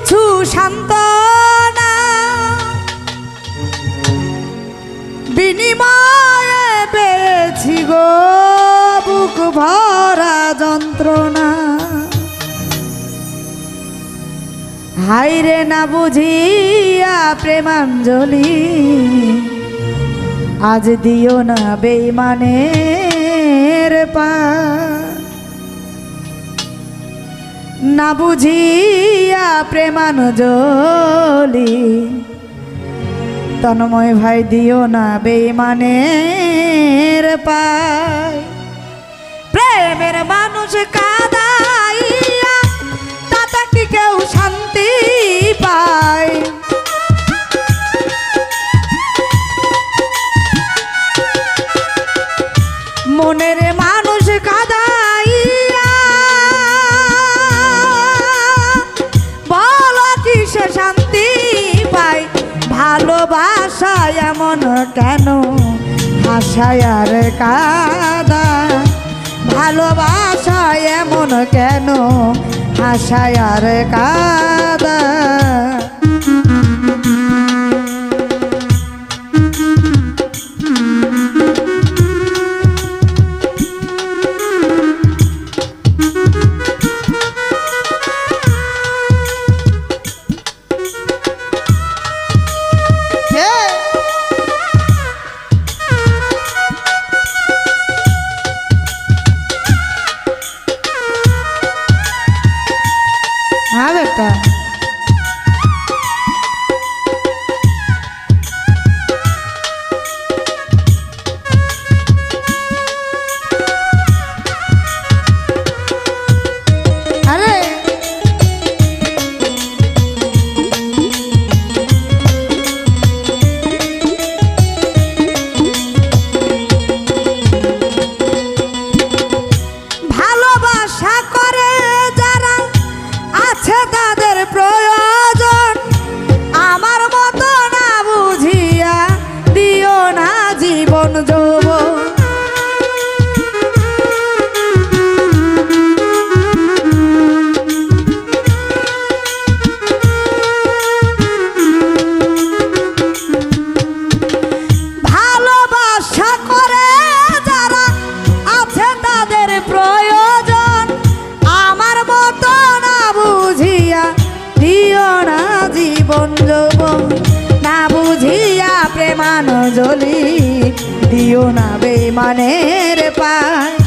কিছু শান্ত বিনিময়ে পেয়েছি গো বুক ভরা যন্ত্রণা। হাইরে না বুঝিয়া প্রেমাঞ্জলি, আজ দিও না বেইমানের পা না বুঝিয়া প্রেমাঞ্জলি তন্ময় ভাই দিও না বেইমানের পায়। প্রেমের মানুষ কাদাইয়া ভালোবাসা এমন কেন? আশায় আর কাদা। ভালোবাসায় এমন কেন? হাসায় আর কাদা। Habitat. প্রেমান জলি দিও না বেমানের পায়।